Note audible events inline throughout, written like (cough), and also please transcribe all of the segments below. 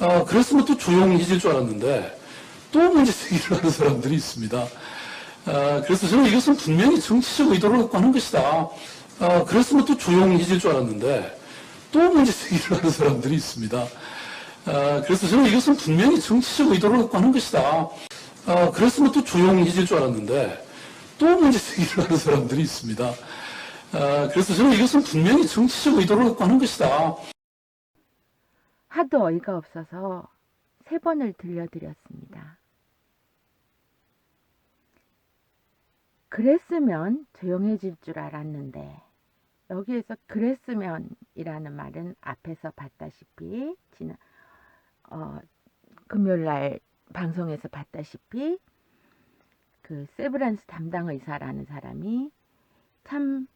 아, 그랬으면 또 조용해질 줄 알았는데 또 문제 제기를 하는 (laughs) 사람들이 있습니다. 아, 그래서 저는 이것은 분명히 정치적 의도를 갖고 하는 것이다. 아, 그랬으면 또 조용해질 줄 알았는데 또 문제 제기를 하는 (laughs) 사람들이 있습니다. 아, 그래서 저는 이것은 분명히 정치적 의도를 갖고 하는 것이다. 아, 그랬으면 또 조용해질 줄 알았는데 또 문제 제기를 하는 (laughs) 사람들이 있습니다. 아, 그래서 저는 이것은 분명히 정치적 의도를 갖고 하는 것이다. 하도 어이가 없어서 세 번을 들려드렸습니다. 그랬으면 조용해질 줄 알았는데 여기에서 그랬으면이라는 말은 앞에서 봤다시피 지난 어, 금요일 날 방송에서 봤다시피 그 세브란스 담당 의사라는 사람이 참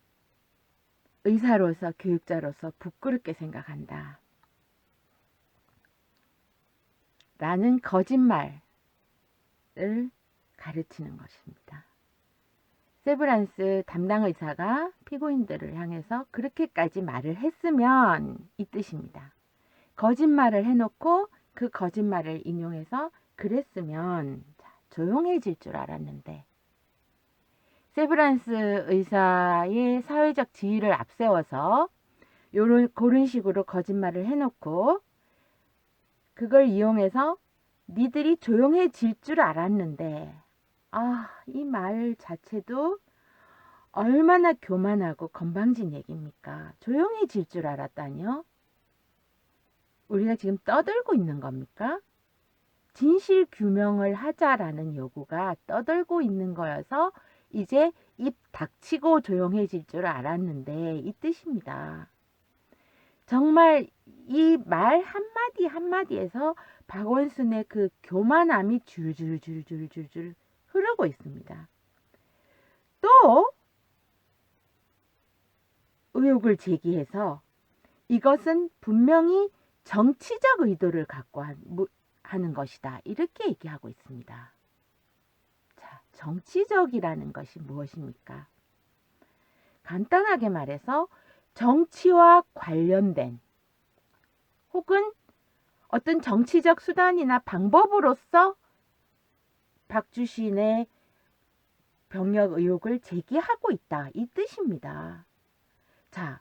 의사로서 교육자로서 부끄럽게 생각한다. 라는 거짓말을 가르치는 것입니다. 세브란스 담당 의사가 피고인들을 향해서 그렇게까지 말을 했으면 이 뜻입니다. 거짓말을 해놓고 그 거짓말을 인용해서 그랬으면 자, 조용해질 줄 알았는데 세브란스 의사의 사회적 지위를 앞세워서 요런 그런 식으로 거짓말을 해놓고 그걸 이용해서 니들이 조용해질 줄 알았는데 아, 이 말 자체도 얼마나 교만하고 건방진 얘기입니까? 조용해질 줄 알았다뇨? 우리가 지금 떠들고 있는 겁니까? 진실 규명을 하자라는 요구가 떠들고 있는 거여서 이제 입 닥치고 조용해질 줄 알았는데 이 뜻입니다. 정말 이 말 한마디 한마디에서 박원순의 그 교만함이 줄줄줄줄줄줄 흐르고 있습니다. 또 의혹을 제기해서 이것은 분명히 정치적 의도를 갖고 한, 무- 하는 것이다. 이렇게 얘기하고 있습니다. 자, 정치적이라는 것이 무엇입니까? 간단하게 말해서 정치와 관련된 혹은 어떤 정치적 수단이나 방법으로서 박주신의 병역 의혹을 제기하고 있다. 이 뜻입니다. 자,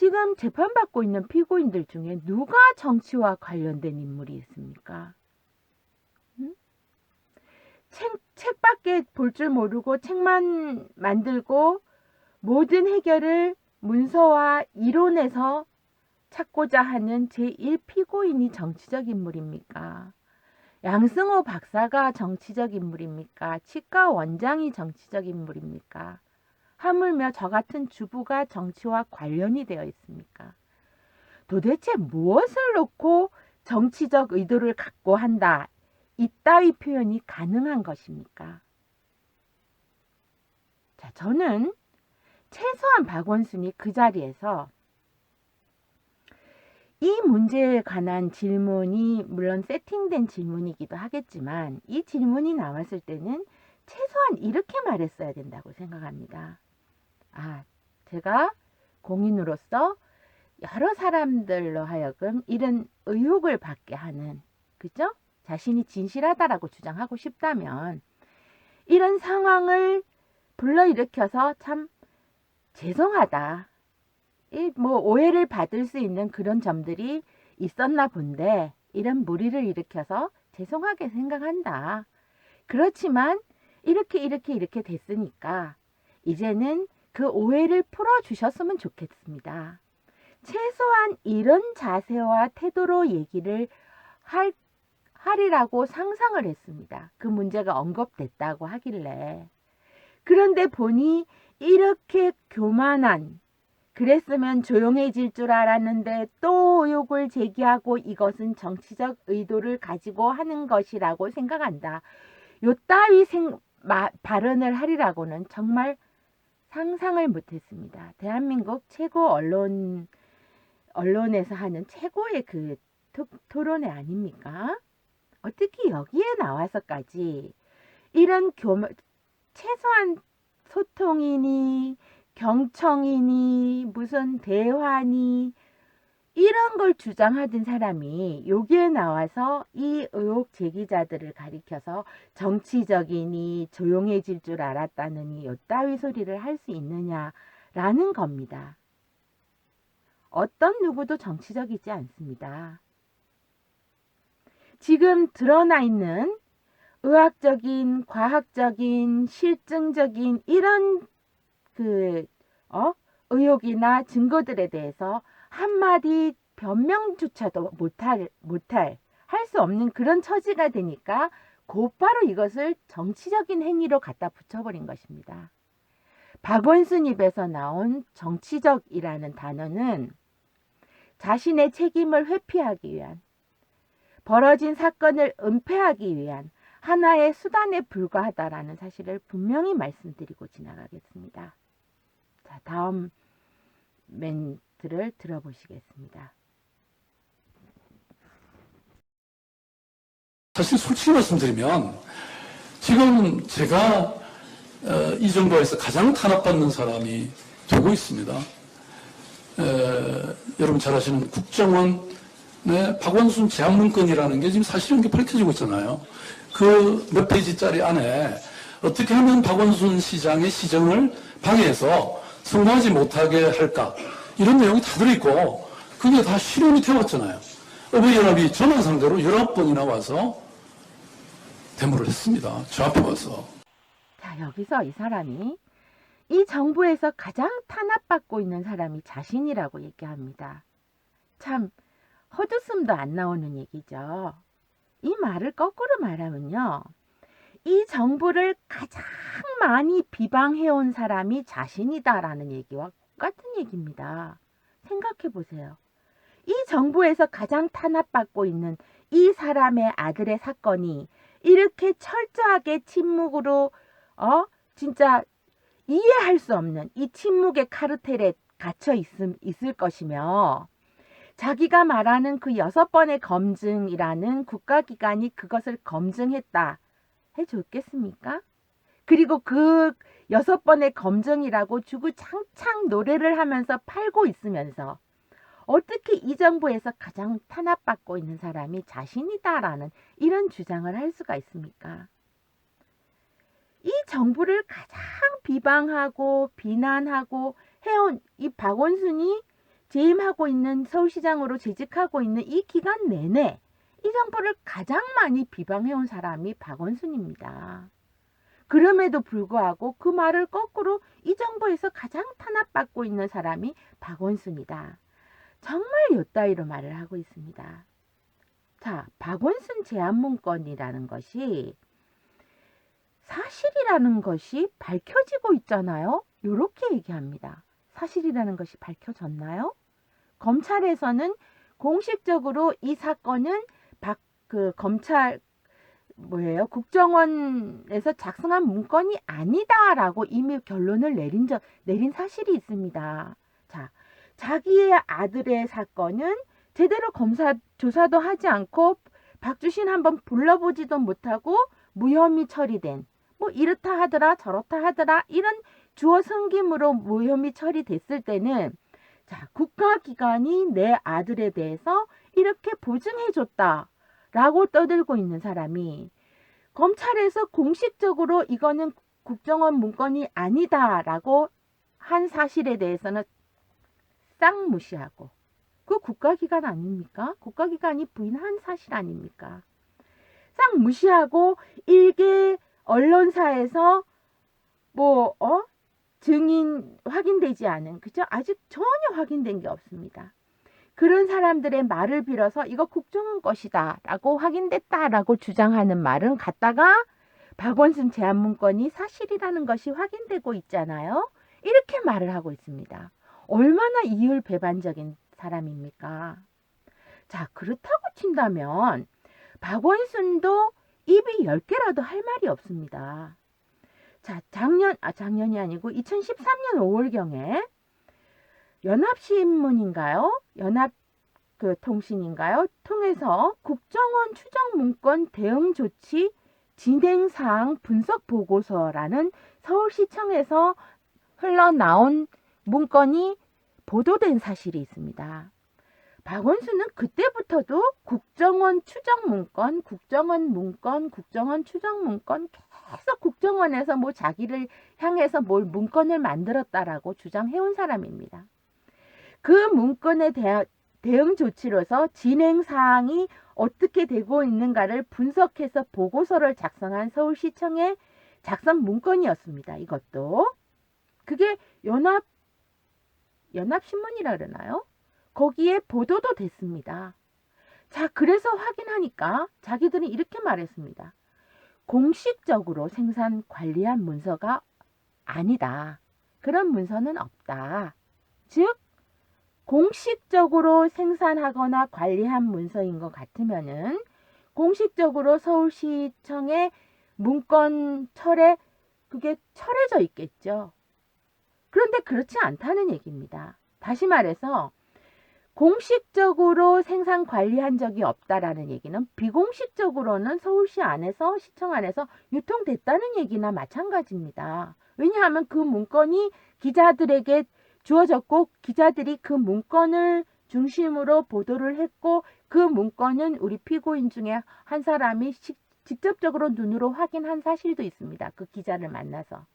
지금 재판받고 있는 피고인들 중에 누가 정치와 관련된 인물이 있습니까? 음? 책, 책밖에 볼 줄 모르고 책만 만들고 모든 해결을 문서와 이론에서 찾고자 하는 제1피고인이 정치적 인물입니까? 양승호 박사가 정치적 인물입니까? 치과 원장이 정치적 인물입니까? 하물며 저 같은 주부가 정치와 관련이 되어 있습니까? 도대체 무엇을 놓고 정치적 의도를 갖고 한다. 이따위 표현이 가능한 것입니까? 자, 저는 최소한 박원순이 그 자리에서 이 문제에 관한 질문이 물론 세팅된 질문이기도 하겠지만 이 질문이 나왔을 때는 최소한 이렇게 말했어야 된다고 생각합니다. 아, 제가 공인으로서 여러 사람들로 하여금 이런 의혹을 받게 하는, 그죠? 자신이 진실하다라고 주장하고 싶다면 이런 상황을 불러일으켜서 참 죄송하다. 이 뭐 오해를 받을 수 있는 그런 점들이 있었나 본데 이런 무리를 일으켜서 죄송하게 생각한다. 그렇지만 이렇게 이렇게 이렇게 됐으니까 이제는 그 오해를 풀어주셨으면 좋겠습니다. 최소한 이런 자세와 태도로 얘기를 할, 하리라고 상상을 했습니다. 그 문제가 언급됐다고 하길래. 그런데 보니 이렇게 교만한 그랬으면 조용해질 줄 알았는데 또 의혹을 제기하고 이것은 정치적 의도를 가지고 하는 것이라고 생각한다. 요 따위 생, 마, 발언을 하리라고는 정말 상상을 못했습니다. 대한민국 최고 언론 언론에서 하는 최고의 그 토, 토론회 아닙니까? 어떻게 여기에 나와서까지 이런 교만 최소한 소통이니 경청이니 무슨 대화니 이런 걸 주장하던 사람이 여기에 나와서 이 의혹 제기자들을 가리켜서 정치적이니 조용해질 줄 알았다느니 요따위 소리를 할 수 있느냐라는 겁니다. 어떤 누구도 정치적이지 않습니다. 지금 드러나 있는 의학적인, 과학적인, 실증적인 이런 그, 어? 의혹이나 증거들에 대해서 한마디 변명조차도 못할, 못할, 할 수 없는 그런 처지가 되니까 곧바로 이것을 정치적인 행위로 갖다 붙여버린 것입니다. 박원순 입에서 나온 정치적이라는 단어는 자신의 책임을 회피하기 위한, 벌어진 사건을 은폐하기 위한 하나의 수단에 불과하다라는 사실을 분명히 말씀드리고 지나가겠습니다. 자, 다음 멘트를 들어보시겠습니다. 사실 솔직히 말씀드리면 지금 제가 어, 이 정부에서 가장 탄압받는 사람이 되고 있습니다. 에, 여러분 잘 아시는 국정원의 박원순 제안문건이라는 게 지금 사실은 게 밝혀지고 있잖아요. 그 몇 페이지짜리 안에 어떻게 하면 박원순 시장의 시정을 방해해서 성공하지 못하게 할까 이런 내용이 다 들어있고 그게 다 실현이 되었잖아요. 의회연합이 전화 상대로 19번이나 와서 데모를 했습니다. 저 앞에 와서. 자, 여기서 이 사람이 이 정부에서 가장 탄압받고 있는 사람이 자신이라고 얘기합니다. 참, 헛웃음도 안 나오는 얘기죠. 이 말을 거꾸로 말하면요. 이 정부를 가장 많이 비방해온 사람이 자신이다라는 얘기와 똑같은 얘기입니다. 생각해 보세요. 이 정부에서 가장 탄압받고 있는 이 사람의 아들의 사건이 이렇게 철저하게 침묵으로 어 진짜 이해할 수 없는 이 침묵의 카르텔에 갇혀 있음, 있을 것이며 자기가 말하는 그 여섯 번의 검증이라는 국가기관이 그것을 검증했다 해줬겠습니까? 그리고 그 여섯 번의 검증이라고 주구장창 노래를 하면서 팔고 있으면서 어떻게 이 정부에서 가장 탄압받고 있는 사람이 자신이다라는 이런 주장을 할 수가 있습니까? 이 정부를 가장 비방하고 비난하고 해온 이 박원순이 재임하고 있는 서울시장으로 재직하고 있는 이 기간 내내 이 정부를 가장 많이 비방해온 사람이 박원순입니다. 그럼에도 불구하고 그 말을 거꾸로 이 정부에서 가장 탄압받고 있는 사람이 박원순이다. 정말 요따위로 말을 하고 있습니다. 자, 박원순 제안문건이라는 것이 사실이라는 것이 밝혀지고 있잖아요. 이렇게 얘기합니다. 사실이라는 것이 밝혀졌나요? 검찰에서는 공식적으로 이 사건은 박, 그 검찰 뭐예요? 국정원에서 작성한 문건이 아니다라고 이미 결론을 내린 적 내린 사실이 있습니다. 자, 자기의 아들의 사건은 제대로 검사 조사도 하지 않고 박주신 한번 불러보지도 못하고 무혐의 처리된 뭐 이렇다 하더라 저렇다 하더라 이런 주어 성김으로 무혐의 처리됐을 때는 자 국가기관이 내 아들에 대해서 이렇게 보증해줬다 라고 떠들고 있는 사람이 검찰에서 공식적으로 이거는 국정원 문건이 아니다라고 한 사실에 대해서는 싹 무시하고 그 국가기관 아닙니까? 국가기관이 부인한 사실 아닙니까? 싹 무시하고 일개 언론사에서 뭐 어? 증인 확인되지 않은 그죠? 아직 전혀 확인된 게 없습니다. 그런 사람들의 말을 빌어서 이거 국정원 것이다 라고 확인됐다 라고 주장하는 말은 갖다가 박원순 제안 문건이 사실이라는 것이 확인되고 있잖아요. 이렇게 말을 하고 있습니다. 얼마나 이율 배반적인 사람입니까? 자, 그렇다고 친다면 박원순도 입이 10개라도 할 말이 없습니다. 자, 작년, 아, 작년이 아니고 2013년 5월경에 연합신문인가요? 연합 그 통신인가요? 통해서 국정원 추정 문건 대응 조치 진행 사항 분석 보고서라는 서울시청에서 흘러나온 문건이 보도된 사실이 있습니다. 박원순은 그때부터도 국정원 추정 문건, 국정원 문건, 국정원 추정 문건 계속 국정원에서 뭐 자기를 향해서 뭘 문건을 만들었다라고 주장해온 사람입니다. 그 문건에 대응 조치로서 진행 사항이 어떻게 되고 있는가를 분석해서 보고서를 작성한 서울시청의 작성 문건이었습니다. 이것도 그게 연합 연합신문이라 그러나요? 거기에 보도도 됐습니다. 자, 그래서 확인하니까 자기들은 이렇게 말했습니다. 공식적으로 생산 관리한 문서가 아니다. 그런 문서는 없다. 즉, 공식적으로 생산하거나 관리한 문서인 것 같으면은 공식적으로 서울시청의 문건 철에 그게 철해져 있겠죠. 그런데 그렇지 않다는 얘기입니다. 다시 말해서 공식적으로 생산 관리한 적이 없다라는 얘기는 비공식적으로는 서울시 안에서 시청 안에서 유통됐다는 얘기나 마찬가지입니다. 왜냐하면 그 문건이 기자들에게 주어졌고 기자들이 그 문건을 중심으로 보도를 했고 그 문건은 우리 피고인 중에 한 사람이 시- 직접적으로 눈으로 확인한 사실도 있습니다. 그 기자를 만나서.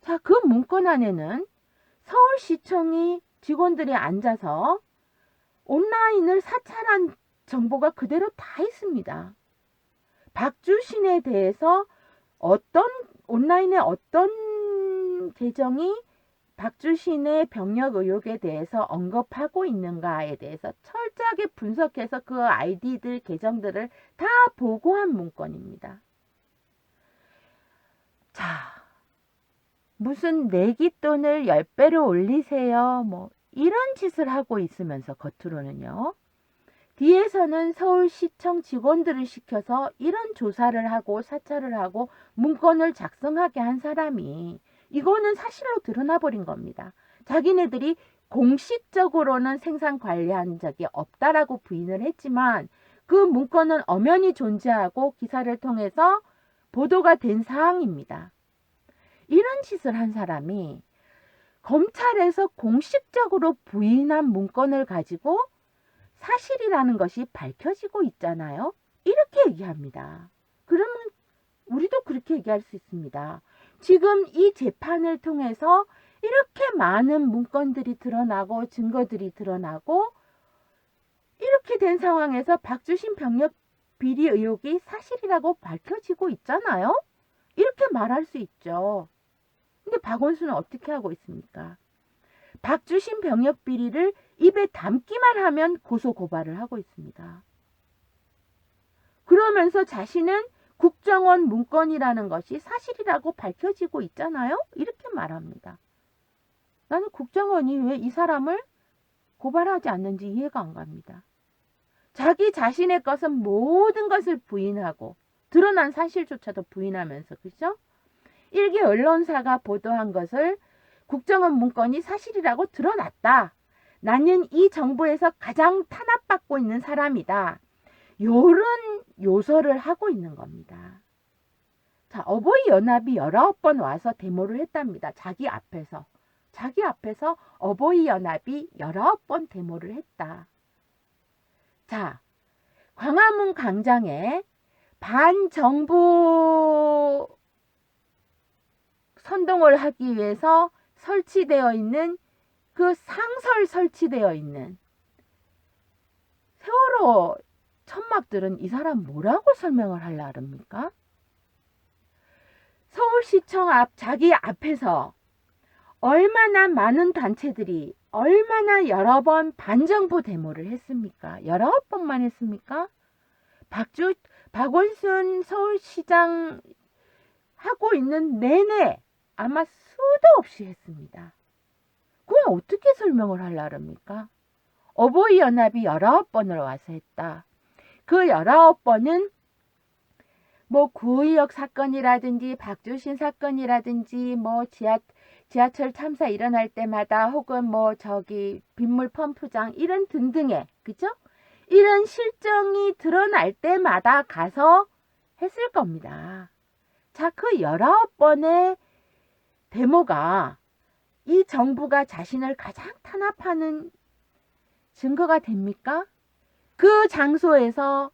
자, 그 문건 안에는 서울시청이 직원들이 앉아서 온라인을 사찰한 정보가 그대로 다 있습니다. 박주신에 대해서 어떤 온라인에 어떤 계정이 박주신의 병력 의혹에 대해서 언급하고 있는가에 대해서 철저하게 분석해서 그 아이디들 계정들을 다 보고한 문건입니다. 자, 무슨 내기 돈을 10배로 올리세요. 뭐 이런 짓을 하고 있으면서 겉으로는요. 뒤에서는 서울시청 직원들을 시켜서 이런 조사를 하고 사찰을 하고 문건을 작성하게 한 사람이 이거는 사실로 드러나 버린 겁니다. 자기네들이 공식적으로는 생산 관리한 적이 없다라고 부인을 했지만 그 문건은 엄연히 존재하고 기사를 통해서 보도가 된 사항입니다. 이런 짓을 한 사람이 검찰에서 공식적으로 부인한 문건을 가지고 사실이라는 것이 밝혀지고 있잖아요. 이렇게 얘기합니다. 그러면 우리도 그렇게 얘기할 수 있습니다. 지금 이 재판을 통해서 이렇게 많은 문건들이 드러나고 증거들이 드러나고 이렇게 된 상황에서 박주신 병력 비리 의혹이 사실이라고 밝혀지고 있잖아요. 이렇게 말할 수 있죠. 근데 박원순은 어떻게 하고 있습니까? 박주신 병력 비리를 입에 담기만 하면 고소 고발을 하고 있습니다. 그러면서 자신은 국정원 문건이라는 것이 사실이라고 밝혀지고 있잖아요? 이렇게 말합니다. 나는 국정원이 왜 이 사람을 고발하지 않는지 이해가 안 갑니다. 자기 자신의 것은 모든 것을 부인하고 드러난 사실조차도 부인하면서 그죠? 일개 언론사가 보도한 것을 국정원 문건이 사실이라고 드러났다. 나는 이 정부에서 가장 탄압받고 있는 사람이다. 요런 요소를 하고 있는 겁니다. 자, 어버이 연합이 19번 와서 데모를 했답니다. 자기 앞에서. 자기 앞에서 어버이 연합이 19번 데모를 했다. 자, 광화문 광장에 반정부 선동을 하기 위해서 설치되어 있는 그 상설 설치되어 있는 세월호 천막들은 이 사람 뭐라고 설명을 하려 합니까? 서울시청 앞 자기 앞에서 얼마나 많은 단체들이 얼마나 여러 번 반정부 데모를 했습니까? 여러 번만 했습니까? 박주 박원순 서울시장 하고 있는 내내 아마 수도 없이 했습니다. 그걸 어떻게 설명을 하려 합니까? 어버이 연합이 19번을 와서 했다. 그 19번은 뭐 구의역 사건이라든지 박주신 사건이라든지 뭐 지하 지하철 참사 일어날 때마다 혹은 뭐 저기 빗물 펌프장 이런 등등의 그죠? 이런 실정이 드러날 때마다 가서 했을 겁니다. 자, 그 19번의 데모가 이 정부가 자신을 가장 탄압하는 증거가 됩니까? 그 장소에서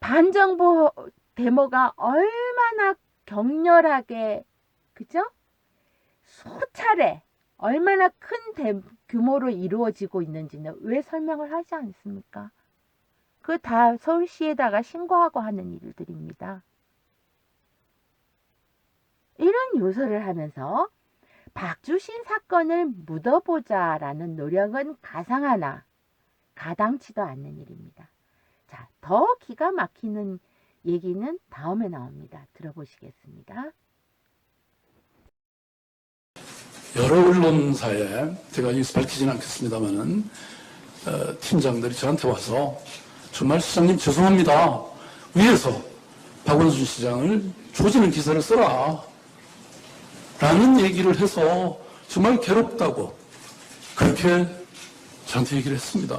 반정부 데모가 얼마나 격렬하게, 그죠? 수차례, 얼마나 큰 대- 규모로 이루어지고 있는지는 왜 설명을 하지 않습니까? 그 다 서울시에다가 신고하고 하는 일들입니다. 이런 요소를 하면서 박주신 사건을 묻어보자라는 노력은 가상하나 가당치도 않는 일입니다. 자, 더 기가 막히는 얘기는 다음에 나옵니다. 들어보시겠습니다. 여러 언론사에 제가 여기서 밝히지는 않겠습니다만은 어, 팀장들이 저한테 와서 정말 시장님 죄송합니다. 위에서 박원순 시장을 조지는 기사를 써라. 라는 얘기를 해서 정말 괴롭다고 그렇게 저한테 얘기를 했습니다.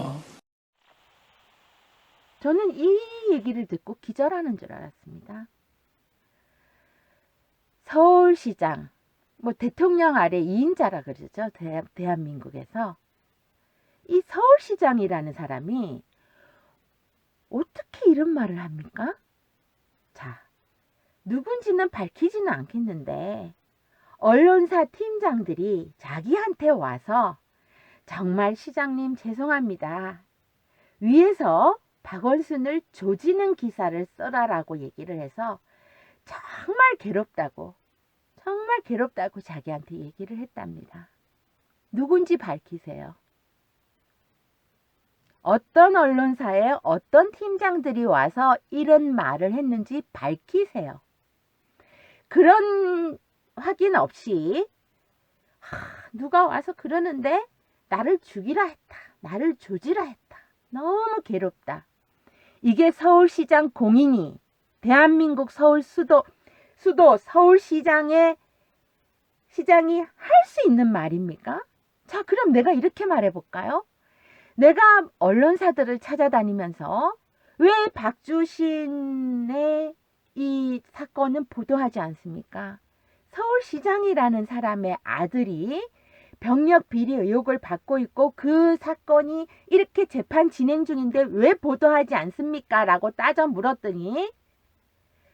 저는 이 얘기를 듣고 기절하는 줄 알았습니다. 서울시장, 뭐 대통령 아래 2인자라 그러죠. 대, 대한민국에서. 이 서울시장이라는 사람이 어떻게 이런 말을 합니까? 자, 누군지는 밝히지는 않겠는데, 언론사 팀장들이 자기한테 와서 정말 시장님 죄송합니다. 위에서 박원순을 조지는 기사를 써라라고 얘기를 해서 정말 괴롭다고, 정말 괴롭다고 자기한테 얘기를 했답니다. 누군지 밝히세요. 어떤 언론사에 어떤 팀장들이 와서 이런 말을 했는지 밝히세요. 그런 확인 없이 하, 누가 와서 그러는데 나를 죽이라 했다. 나를 조지라 했다. 너무 괴롭다. 이게 서울시장 공인이 대한민국 서울 수도 수도 서울시장의 시장이 할 수 있는 말입니까? 자, 그럼 내가 이렇게 말해 볼까요? 내가 언론사들을 찾아다니면서 왜 박주신의 이 사건은 보도하지 않습니까? 서울시장이라는 사람의 아들이 병력 비리 의혹을 받고 있고 그 사건이 이렇게 재판 진행 중인데 왜 보도하지 않습니까? 라고 따져 물었더니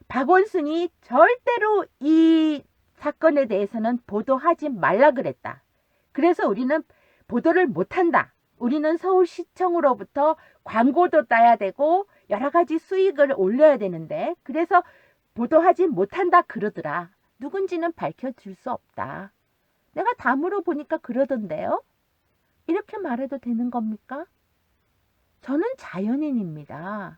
박원순이 절대로 이 사건에 대해서는 보도하지 말라 그랬다. 그래서 우리는 보도를 못한다. 우리는 서울시청으로부터 광고도 따야 되고 여러 가지 수익을 올려야 되는데 그래서 보도하지 못한다 그러더라. 누군지는 밝혀줄 수 없다. 내가 다 물어보니까 그러던데요. 이렇게 말해도 되는 겁니까? 저는 자연인입니다.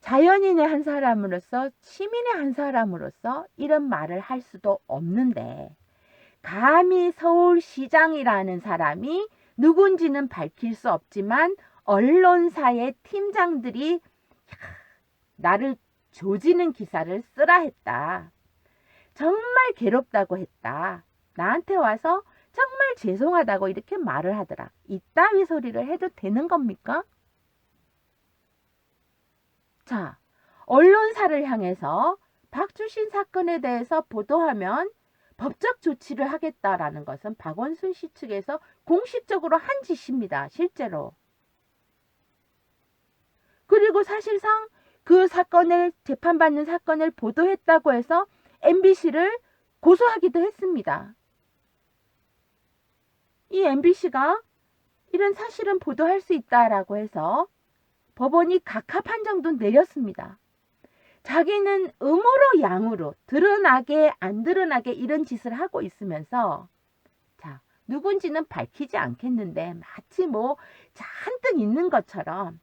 자연인의 한 사람으로서 시민의 한 사람으로서 이런 말을 할 수도 없는데 감히 서울시장이라는 사람이 누군지는 밝힐 수 없지만 언론사의 팀장들이 나를 조지는 기사를 쓰라 했다. 정말 괴롭다고 했다. 나한테 와서 정말 죄송하다고 이렇게 말을 하더라. 이따위 소리를 해도 되는 겁니까? 자, 언론사를 향해서 박주신 사건에 대해서 보도하면 법적 조치를 하겠다라는 것은 박원순 씨 측에서 공식적으로 한 짓입니다. 실제로. 그리고 사실상 그 사건을 재판받는 사건을 보도했다고 해서 MBC를 고소하기도 했습니다. 이 MBC가 이런 사실은 보도할 수 있다라고 해서 법원이 각하 판정도 내렸습니다. 자기는 음으로 양으로 드러나게 안 드러나게 이런 짓을 하고 있으면서 자 누군지는 밝히지 않겠는데 마치 뭐 잔뜩 있는 것처럼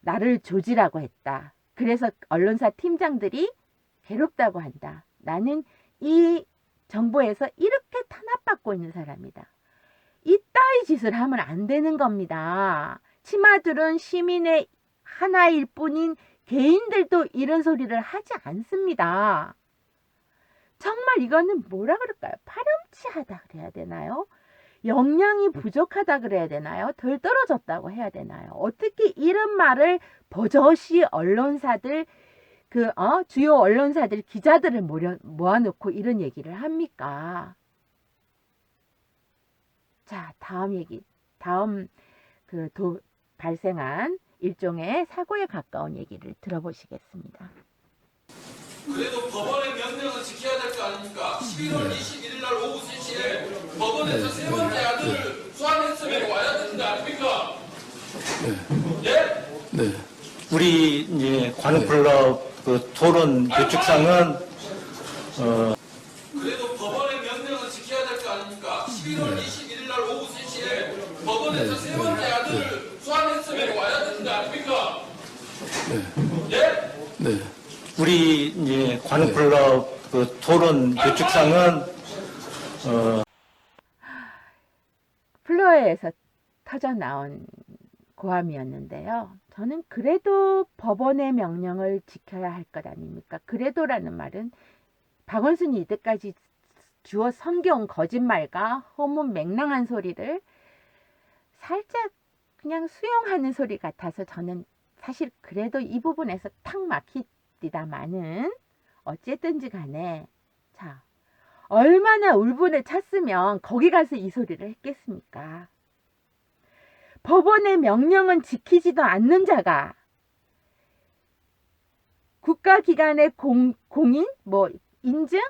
나를 조지라고 했다. 그래서 언론사 팀장들이 괴롭다고 한다. 나는 이 정부에서 이렇게 탄압받고 있는 사람이다. 이따위 짓을 하면 안 되는 겁니다. 치마들은 시민의 하나일 뿐인 개인들도 이런 소리를 하지 않습니다. 정말 이거는 뭐라 그럴까요? 파렴치하다 그래야 되나요? 역량이 부족하다 그래야 되나요? 덜 떨어졌다고 해야 되나요? 어떻게 이런 말을 버젓이 언론사들 그, 어, 주요 언론사들, 기자들을 모려, 모아놓고 이런 얘기를 합니까? 자, 다음 얘기, 다음 그 도, 발생한 일종의 사고에 가까운 얘기를 들어보시겠습니다. 그래도 법원의 명령은 지켜야 될 거 아닙니까? 11월 21일 날 오후 3시에 법원에서 세 번째 아들을 소환했으면 와야 되는 거 아닙니까? 예? 네. 우리 이제 관클럽 그 토론 규칙상은 어, 그래도 법원의 명령은 지켜야 될 거 아닙니까? 11월 21일 날 오후 3시에 법원에서 세 번째 아들을 소환했으면 와야 되는 거 아닙니까? 예? 네. 우리 이제 관클럽 그 토론 규칙상은 어, 플로어에서 터져 나온 고함이었는데요. 저는 그래도 법원의 명령을 지켜야 할 것 아닙니까? 그래도라는 말은 박원순이 이때까지 주어 섬겨온 거짓말과 허문 맹랑한 소리를 살짝 그냥 수용하는 소리 같아서 저는 사실 그래도 이 부분에서 탁 막히디다마는 어쨌든지 간에 자 얼마나 울분을 찼으면 거기 가서 이 소리를 했겠습니까? 법원의 명령은 지키지도 않는 자가 국가기관의 공, 공인? 뭐, 인증?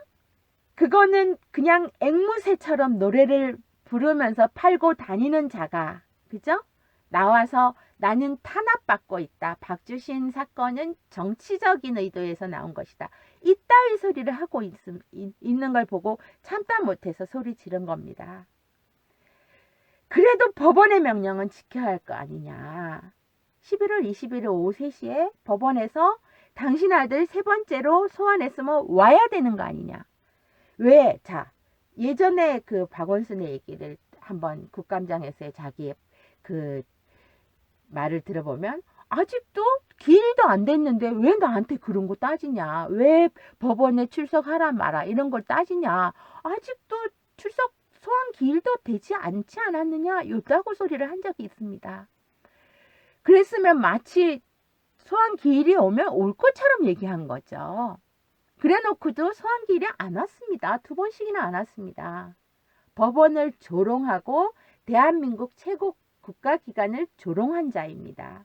그거는 그냥 앵무새처럼 노래를 부르면서 팔고 다니는 자가, 그죠? 나와서 나는 탄압받고 있다. 박주신 사건은 정치적인 의도에서 나온 것이다. 이따위 소리를 하고 있, 있는 걸 보고 참다 못해서 소리 지른 겁니다. 그래도 법원의 명령은 지켜야 할 거 아니냐. 11월 21일 오후 3시에 법원에서 당신 아들 세 번째로 소환했으면 와야 되는 거 아니냐. 왜? 자, 예전에 그 박원순의 얘기를 한번 국감장에서의 자기의 그 말을 들어보면 아직도 기일도 안 됐는데 왜 나한테 그런 거 따지냐? 왜 법원에 출석하라 마라 이런 걸 따지냐? 아직도 출석 소환 기일도 되지 않지 않았느냐? 요따고 소리를 한 적이 있습니다. 그랬으면 마치 소환 기일이 오면 올 것처럼 얘기한 거죠. 그래 놓고도 소환 기일이 안 왔습니다. 두 번씩이나 안 왔습니다. 법원을 조롱하고 대한민국 최고 국가기관을 조롱한 자입니다.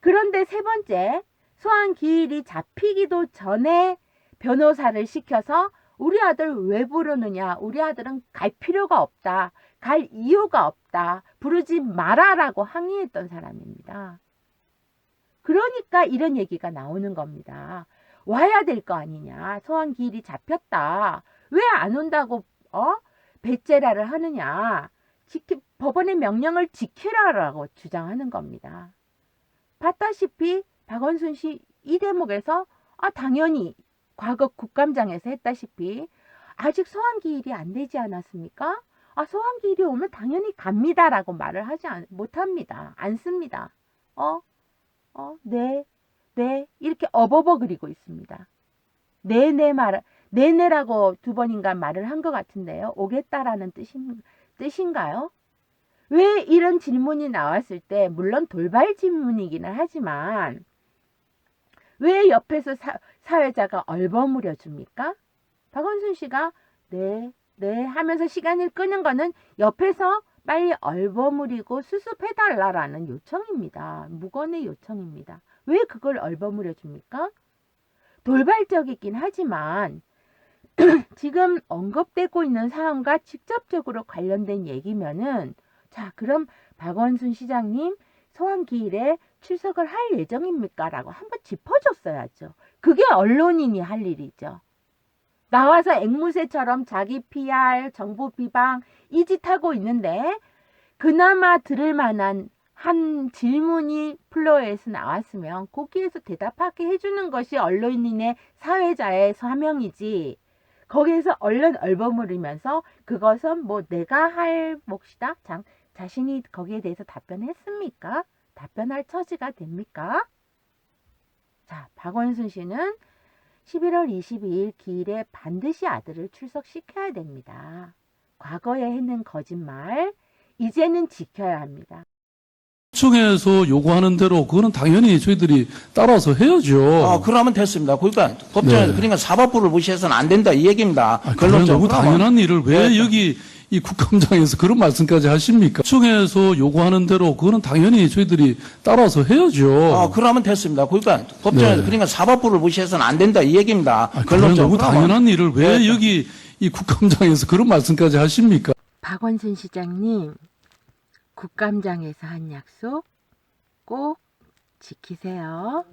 그런데 세 번째, 소환 기일이 잡히기도 전에 변호사를 시켜서 우리 아들 왜 부르느냐? 우리 아들은 갈 필요가 없다. 갈 이유가 없다. 부르지 마라라고 항의했던 사람입니다. 그러니까 이런 얘기가 나오는 겁니다. 와야 될 거 아니냐. 소환 기일이 잡혔다. 왜 안 온다고 어? 배째라를 하느냐. 지키, 법원의 명령을 지키라라고 주장하는 겁니다. 봤다시피 박원순 씨 이 대목에서 아 당연히 과거 국감장에서 했다시피 아직 소환 기일이 안 되지 않았습니까? 아 소환 기일이 오면 당연히 갑니다라고 말을 하지 않, 못합니다. 안 씁니다. 어? 어? 네. 네. 이렇게 어버버 그리고 있습니다. 네네 말 네네라고 두 번인가 말을 한 것 같은데요. 오겠다라는 뜻인, 뜻인가요? 왜 이런 질문이 나왔을 때 물론 돌발 질문이기는 하지만 왜 옆에서 사, 사회자가 얼버무려 줍니까? 박원순 씨가 네, 네 하면서 시간을 끄는 거는 옆에서 빨리 얼버무리고 수습해달라라는 요청입니다. 무건의 요청입니다. 왜 그걸 얼버무려 줍니까? 돌발적이긴 하지만 지금 언급되고 있는 사안과 직접적으로 관련된 얘기면은 자 그럼 박원순 시장님 소환 기일에 출석을 할 예정입니까? 라고 한번 짚어줬어야죠. 그게 언론인이 할 일이죠. 나와서 앵무새처럼 자기 PR, 정부 비방 이 짓 하고 있는데 그나마 들을 만한 한 질문이 플로어에서 나왔으면 거기에서 대답하게 해주는 것이 언론인의 사회자의 사명이지. 거기에서 얼른 얼버무리면서 그것은 뭐 내가 할 몫이다. 장, 자신이 거기에 대해서 답변했습니까? 답변할 처지가 됩니까? 자, 박원순 씨는 11월 22일 기일에 반드시 아들을 출석시켜야 됩니다. 과거에 했는 거짓말, 이제는 지켜야 합니다. 청에서 요구하는 대로 그거는 당연히 저희들이 따라서 해야죠. 아, 그러면 됐습니다. 그러니까 법정에서 네. 그러니까 사법부를 무시해서는 안 된다 이 얘기입니다. 아, 그건 결론적으로. 너무 당연한 일을 왜 네. 여기 이 국감장에서 그런 말씀까지 하십니까? 청에서 요구하는 대로 그거는 당연히 저희들이 따라서 해야죠. 아, 그러면 됐습니다. 그러니까 법정에서 네. 그러니까 사법부를 무시해서는 안 된다 이 얘기입니다. 아, 그건. 너무 당연한 일을 왜 네. 여기 이 국감장에서 그런 말씀까지 하십니까? 박원순 시장님, 국감장에서 한 약속 꼭 지키세요.